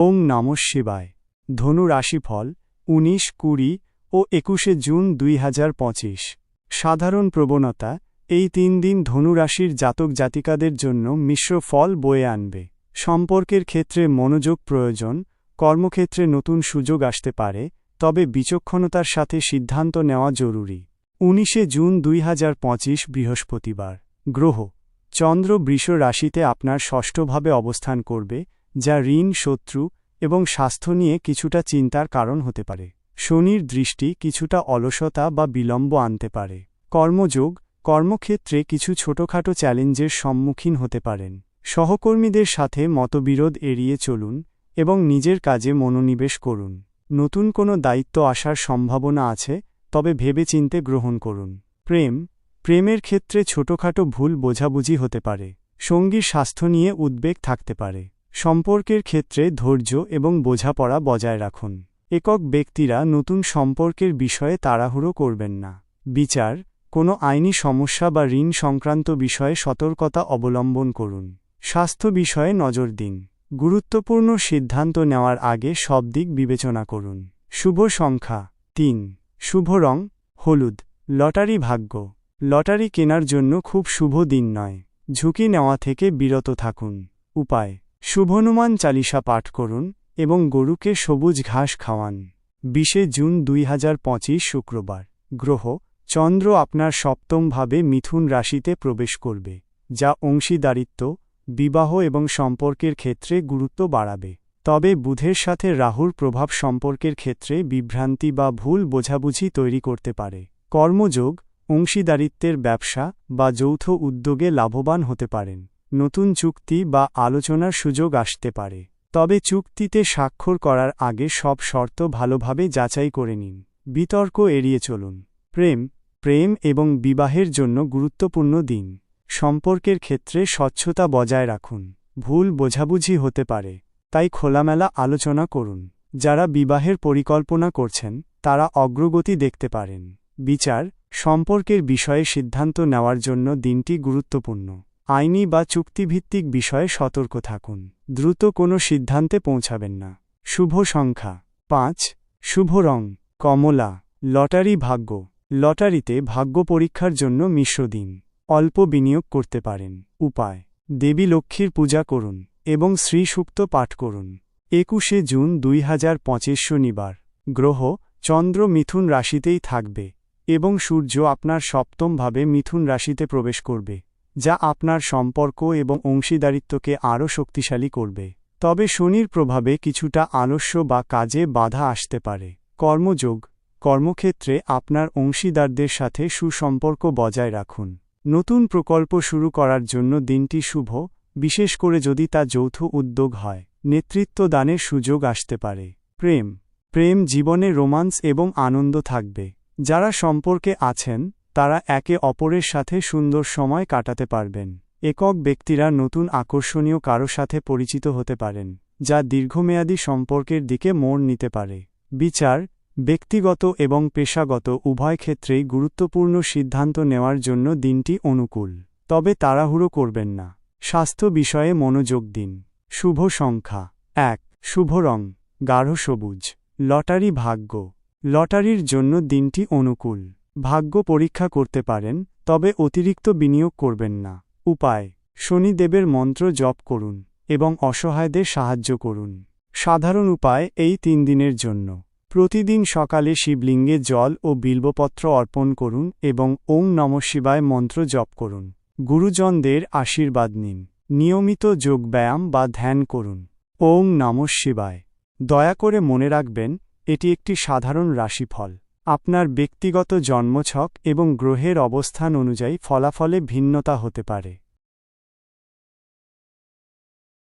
ওং নম শিবায়। ধনু রাশিফল, উনিশ, কুড়ি ও একুশে জুন দুই হাজার পঁচিশ। সাধারণ প্রবণতা, এই তিন দিন ধনুরাশির জাতক জাতিকাদের জন্য মিশ্র ফল বয়ে আনবে। সম্পর্কের ক্ষেত্রে মনোযোগ প্রয়োজন, কর্মক্ষেত্রে নতুন সুযোগ আসতে পারে, তবে বিচক্ষণতার সাথে সিদ্ধান্ত নেওয়া জরুরি। উনিশে জুন দুই হাজার পঁচিশ, বৃহস্পতিবার। গ্রহ, চন্দ্র বৃষ রাশিতে আপনার ষষ্ঠভাবে অবস্থান করবে যা ঋণ, শত্রু এবং স্বাস্থ্য নিয়ে কিছুটা চিন্তার কারণ হতে পারে। শনির দৃষ্টি কিছুটা অলসতা বা বিলম্ব আনতে পারে। কর্মযোগ, কর্মক্ষেত্রে কিছু ছোটখাটো চ্যালেঞ্জের সম্মুখীন হতে পারেন। সহকর্মীদের সাথে মতবিরোধ এড়িয়ে চলুন এবং নিজের কাজে মনোনিবেশ করুন। নতুন কোনো দায়িত্ব আসার সম্ভাবনা আছে, তবে ভেবেচিন্তে গ্রহণ করুন। প্রেম, প্রেমের ক্ষেত্রে ছোটখাটো ভুল বোঝাবুঝি হতে পারে। সঙ্গীর স্বাস্থ্য নিয়ে উদ্বেগ থাকতে পারে। সম্পর্কের ক্ষেত্রে ধৈর্য এবং বোঝাপড়া বজায় রাখুন। একক ব্যক্তিরা নতুন সম্পর্কের বিষয়ে তাড়াহুড়ো করবেন না। বিচার, কোনো আইনি সমস্যা বা ঋণ সংক্রান্ত বিষয়ে সতর্কতা অবলম্বন করুন। স্বাস্থ্য বিষয়ে নজর দিন। গুরুত্বপূর্ণ সিদ্ধান্ত নেওয়ার আগে সব দিক বিবেচনা করুন। শুভ সংখ্যা, তিন। শুভ রং, হলুদ। লটারি ভাগ্য। লটারি কেনার জন্য খুব শুভ দিন নয়। ঝুঁকি নেওয়া থেকে বিরত থাকুন। উপায় শুভনুমান চালিসা পাঠ করুন এবং গরুকে সবুজ ঘাস খাওয়ান। বিশে জুন দুই হাজার পঁচিশ শুক্রবার। গ্রহ, চন্দ্র আপনার সপ্তমভাবে মিথুন রাশিতে প্রবেশ করবে, যা অংশীদারিত্ব, বিবাহ এবং সম্পর্কের ক্ষেত্রে গুরুত্ব বাড়াবে। তবে বুধের সাথে রাহুর প্রভাব সম্পর্কের ক্ষেত্রে বিভ্রান্তি বা ভুল বোঝাবুঝি তৈরি করতে পারে। কর্মযোগ, অংশীদারিত্বের ব্যবসা বা যৌথ উদ্যোগে লাভবান হতে পারেন। নতুন চুক্তি বা আলোচনার সুযোগ আসতে পারে। তবে চুক্তিতে স্বাক্ষর করার আগে সব শর্ত ভালোভাবে যাচাই করে নিন। বিতর্ক এড়িয়ে চলুন। প্রেম প্রেম এবং বিবাহের জন্য গুরুত্বপূর্ণ দিন। সম্পর্কের ক্ষেত্রে স্বচ্ছতা বজায় রাখুন। ভুল বোঝাবুঝি হতে পারে। তাই খোলামেলা আলোচনা করুন। যারা বিবাহের পরিকল্পনা করছেন, তারা অগ্রগতি দেখতে পারেন। বিচার, সম্পর্কের বিষয়ে সিদ্ধান্ত নেওয়ার জন্য দিনটি গুরুত্বপূর্ণ। আইনি বা চুক্তিভিত্তিক বিষয়ে সতর্ক থাকুন। দ্রুত কোনো সিদ্ধান্তে পৌঁছাবেন না। শুভ সংখ্যা। পাঁচ। শুভ রং। কমলা। লটারি ভাগ্য। লটারিতে ভাগ্য পরীক্ষার জন্য মিশ্র দিন। অল্প বিনিয়োগ করতে পারেন। উপায়। দেবী লক্ষ্মীর পূজা করুন এবং শ্রীসূক্ত পাঠ করুন। একুশে জুন দুই হাজার পঁচিশ শনিবার। গ্রহ, চন্দ্র মিথুন রাশিতেই থাকবে এবং সূর্য আপনার সপ্তমভাবে মিথুন রাশিতে প্রবেশ করবে। যা আপনার সম্পর্ক এবং অংশীদারিত্বকে আরও শক্তিশালী করবে। তবে শনির প্রভাবে কিছুটা আলস্য বা কাজে বাধা আসতে পারে। কর্মযোগ, কর্মক্ষেত্রে আপনার অংশীদারদের সাথে সুসম্পর্ক বজায় রাখুন। নতুন প্রকল্প শুরু করার জন্য দিনটি শুভ, বিশেষ করে যদি তা যৌথ উদ্যোগ হয়। নেতৃত্ব দানের সুযোগ আসতে পারে। প্রেম প্রেম জীবনে রোমান্স এবং আনন্দ থাকবে। যারা সম্পর্কে আছেন তারা একে অপরের সাথে সুন্দর সময় কাটাতে পারবেন। একক ব্যক্তিরা নতুন আকর্ষণীয় কারও সাথে পরিচিত হতে পারেন, যা দীর্ঘমেয়াদী সম্পর্কের দিকে মোড় নিতে পারে। বিচার, ব্যক্তিগত এবং পেশাগত, উভয় ক্ষেত্রেই গুরুত্বপূর্ণ সিদ্ধান্ত নেওয়ার জন্য দিনটি অনুকূল। তবে তাড়াহুড়ো করবেন না। স্বাস্থ্য বিষয়ে মনোযোগ দিন। শুভ সংখ্যা। এক, শুভ রং। গাঢ় সবুজ। লটারি ভাগ্য। লটারির জন্য দিনটি অনুকূল। ভাগ্য পরীক্ষা করতে পারেন, তবে অতিরিক্ত বিনিয়োগ করবেন না। উপায়, শনিদেবের মন্ত্র জপ করুন এবং অসহায়দের সাহায্য করুন। সাধারণ উপায়, এই তিন দিনের জন্য। প্রতিদিন সকালে শিবলিঙ্গে জল ও বিল্বপত্র অর্পণ করুন এবং ওং নম শিবায় মন্ত্র জপ করুন। গুরুজনদের আশীর্বাদ নিন। নিয়মিত যোগব্যায়াম বা ধ্যান করুন। ওং নম শিবায়। দয়া করে মনে রাখবেন, এটি একটি সাধারণ রাশিফল। আপনার ব্যক্তিগত জন্মছক এবং গ্রহের অবস্থান অনুযায়ী ফলাফলে ভিন্নতা হতে পারে।